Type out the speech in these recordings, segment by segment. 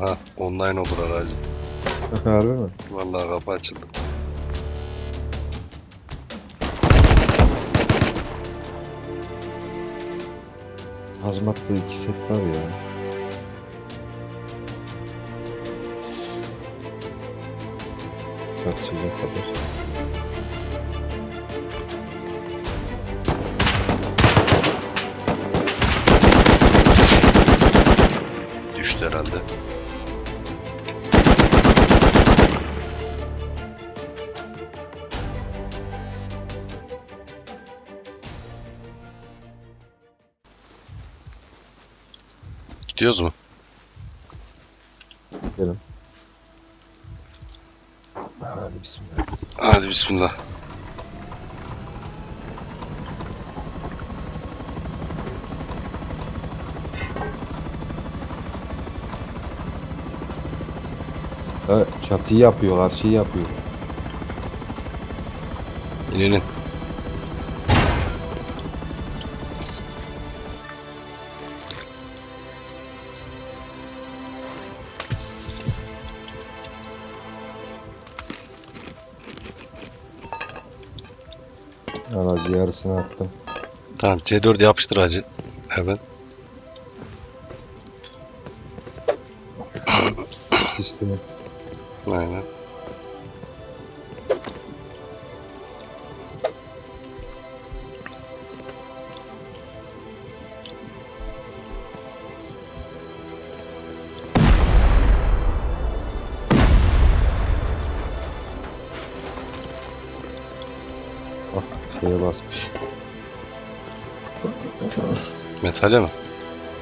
Aha online olur aracı. Harbi mi? Vallahi kapı açıldı. Hazmatlı iki set var ya. Kaçacak kadar. Düştü herhalde. Gidiyoruz mu? Gelin. Hadi bismillah. Hadi bismillah. Ha, çatıyı yapıyor, karşıyı yapıyor. İnenin. Aracı yarısını attım. Tamam C4 yapıştır hacı. Hemen. Sistemi. Aynen. Şeye basmış. Metale mi?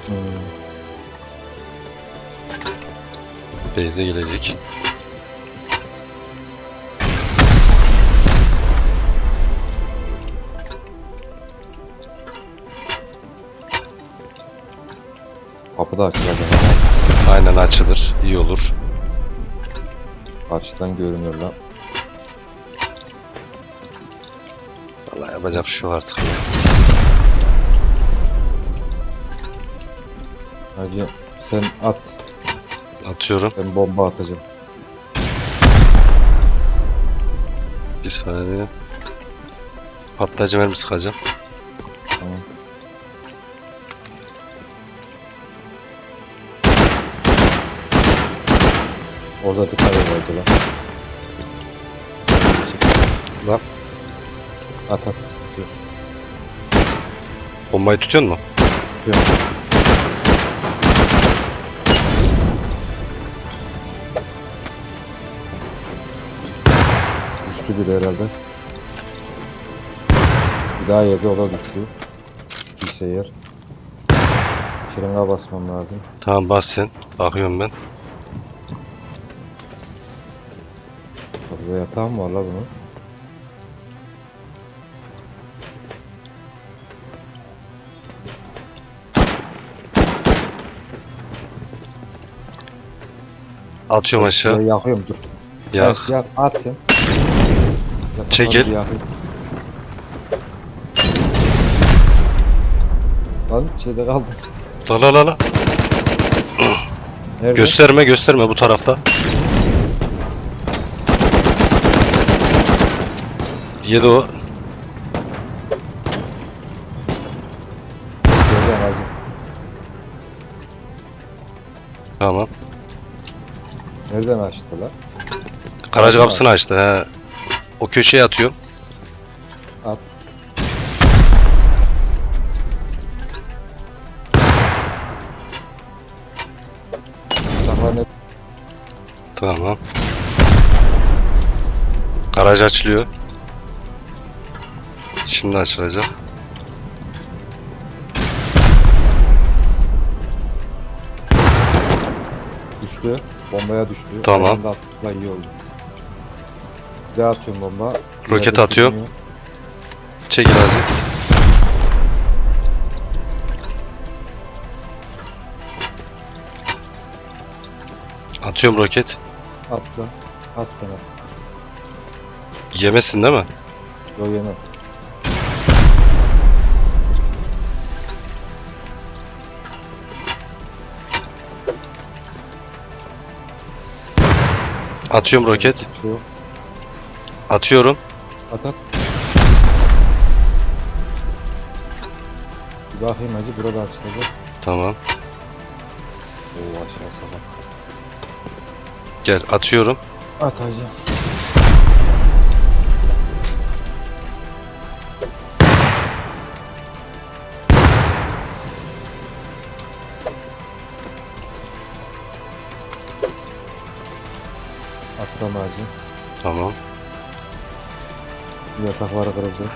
Hmm. Beyze gelecek. Kapı da açılacak. Aynen açılır. iyi olur. Karşıdan görünür lan. Vallahi yapacak bir şey yok artık. Hacı sen at. Atıyorum. Ben bomba atacağım. Bir saniye. Patlayıcı mermi sıkacağım. Tamam. Orada dikkat orada lan. Lan. At at. Yok, Bombayı tutuyor mu? yok. Düştü biri herhalde. Bir daha yedi o da düştü. Bir şey yer. Şırınga basmam lazım. Tamam bas sen. Bakıyorum ben. Burada yatağı mı var la bunun? Atıyorum aşağı. Ya, yakıyorum dur. Yak. Evet, yak at sen. Yak, Çekil. hadi yakayım. Lan şeyde kaldı. La la la la. Nerede? Gösterme gösterme bu tarafta. Yedi o. Nereden açtı lan? Garaj kapısını açtı. He. O köşeye atıyorum. At. Tamam. Garaj açılıyor. Şimdi açılacak. Düştü. Bombaya düştü. Tamam. Ayağında attıkla iyi oldu. Bir daha atıyorum bomba. Roket Yerde atıyorum. sürünüyor. Azıcık. Atıyorum roket. At lan. At sana. Yemesin değil mi? Yok yemem. Atıyorum roket. Atıyorum. At at. Bakayım hacı burada açılacak. Tamam. Oo aşağı sabah. Gel atıyorum. At hacı. Attım hacı. Tamam. Yatakları kırıldı.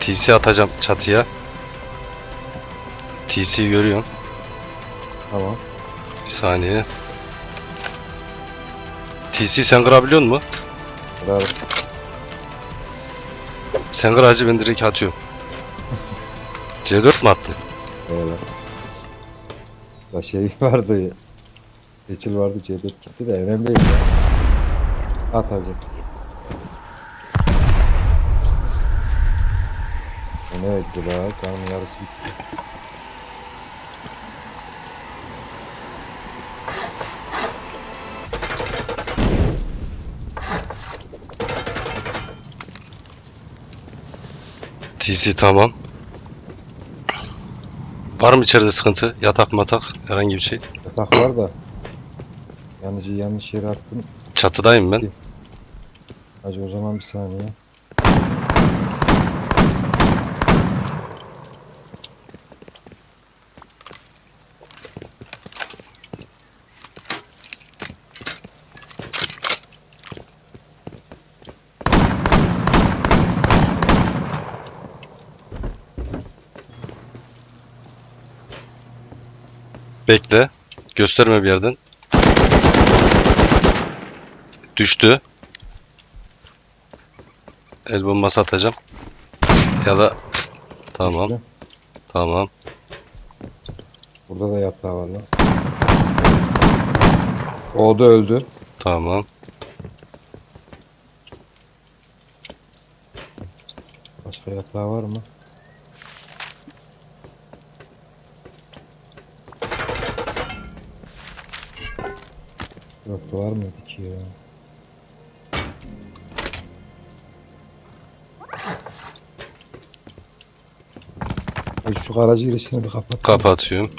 TC atacağım çatıya. TC görüyorum. Tamam. Bir saniye. TC sen kırabiliyor musun? Kırarım. Sen kır hacı ben direkt atıyorum. C4 mi attı? Öyle. Ya şey vardı. Seçil vardı C4 gitti de önemli değil ya. At hacı. O ne etti la? Canım yarısı bitti. TC tamam. Var mı içeride sıkıntı? Yatak matak herhangi bir şey? Yatak var da. Yanlış yanlış yere attım. Çatıdayım ben. Hacı o zaman bir saniye. Bekle. Gösterme bir yerden. Düştü. El bombası atacağım. Ya da tamam. Düştü. Tamam. Burada da yatağı var lan. O da öldü. Tamam. Başka yatağı var mı? Yoktu var mıydı ki ya? Hadi şu garaj girişini bir kapat. Kapatıyorum.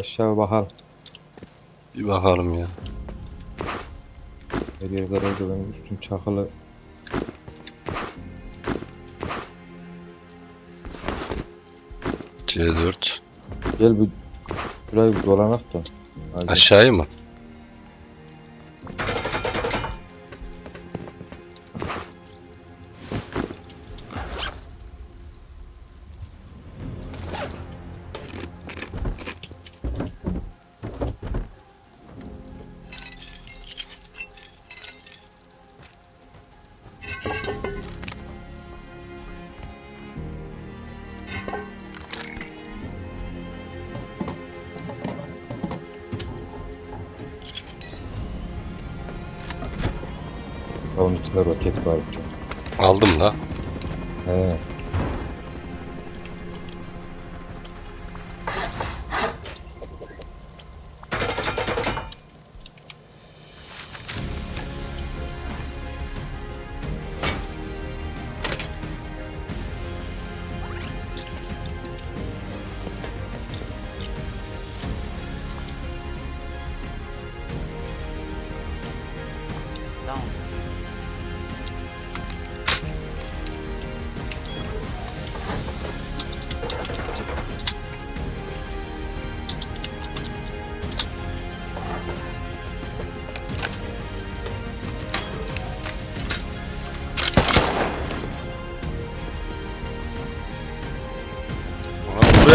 Aşağı bakalım. Bir bakalım ya. Her yer garajda benim üstüm çakılı. C4. Gel bir şurayı bir dolanak da. Hadi. Aşağıya mı? Onun içinde roket var. Aldım da. He.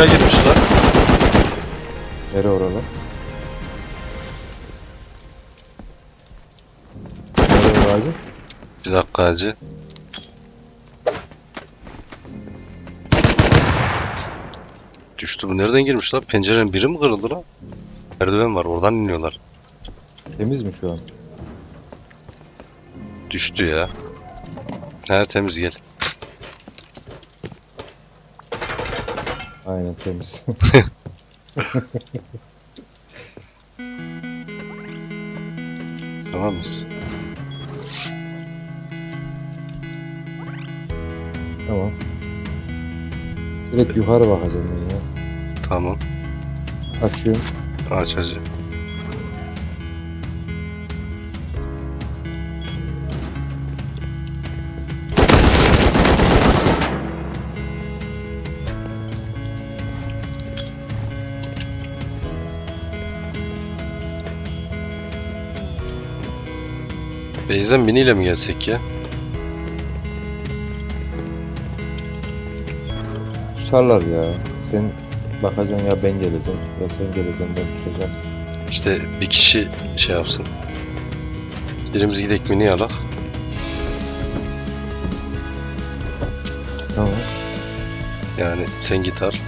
Buraya girmişler. Nere oralar? Nere oracı? Bir dakika hacı. Düştü bu nereden girmiş lan? Pencerenin biri mi kırıldı lan? Merdiven var oradan iniyorlar. Temiz mi şu an? Düştü ya. He temiz gel. Aynen temiz. Tamam mıyız? Tamam. Direkt yukarı bakacağım ben ya. Tamam. Açıyorum. Aç hacı. Beyzen miniyle mi gelsek ya? Susarlar ya. Sen bakacaksın ya ben geleceğim. Ya sen geleceksin ben tutacağım. İşte bir kişi şey yapsın. Birimiz gidek mini alak. Tamam. Yani sen git al.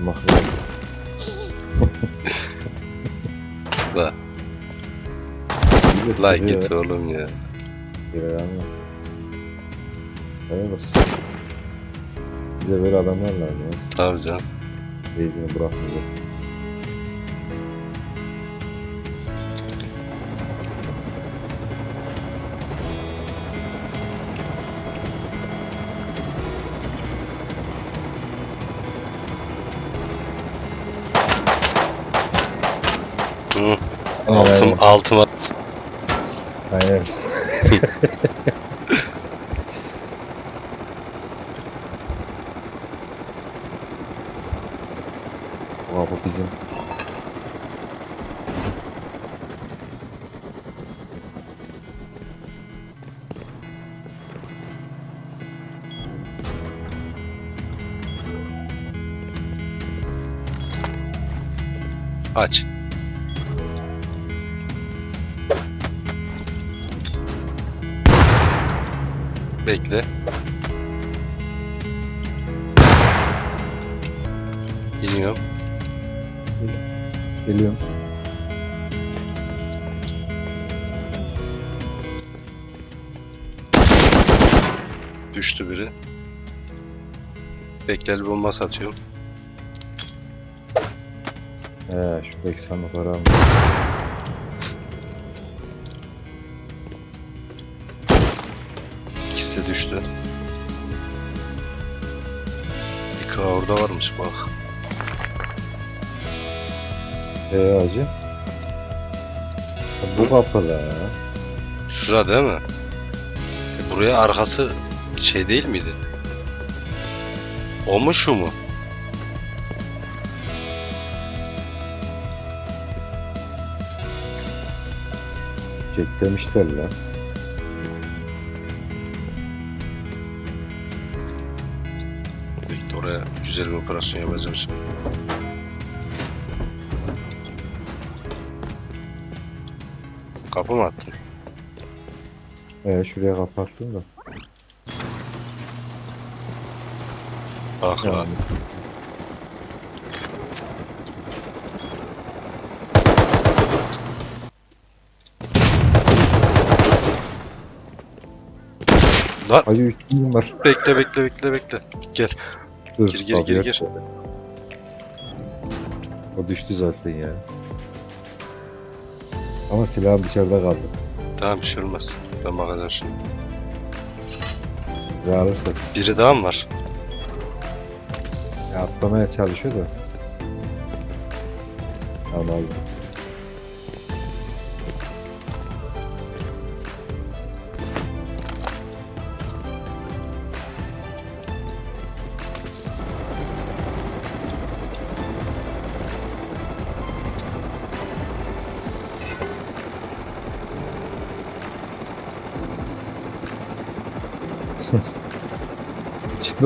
vurmak lazım. La, la git oğlum ya. ya, yani. Evet. Bize böyle adamlar lazım ya. Tabii canım. Reisini bırakmayacak. Altıma Aynen. Oha bu bizim. aç. Bekle. İniyorum. Geliyorum. Düştü biri. Bekleli bomba satıyorum. He şuradaki sandıkları almış. Düştü. K orada varmış bak. Ee acı. Bu kapıda. Şura değil mi? E buraya arkası şey değil miydi? O mu şu mu? Çeklemişler lan. Oraya güzel bir operasyon yapacağım şimdi. Kapı mı attın? Ee şuraya kapattım da. Bak lan. Lan Acı üstüm var. bekle bekle bekle bekle. Dur, Gir, gir, gir, gir. O düştü zaten ya. Ama silahım dışarıda kaldı. Tamam bir şey olmaz. Bakacağım şimdi. Ve alırsa Biri daha mı var? ya atlamaya çalışıyor da. Tamam aldım.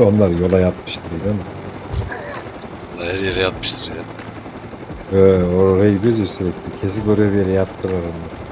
Onlar yola yatmıştır değil mi? Her yere yatmıştır ya. Ee, oraya gidiyoruz ya sürekli. Kesin oraya bir yere yattılar onlar.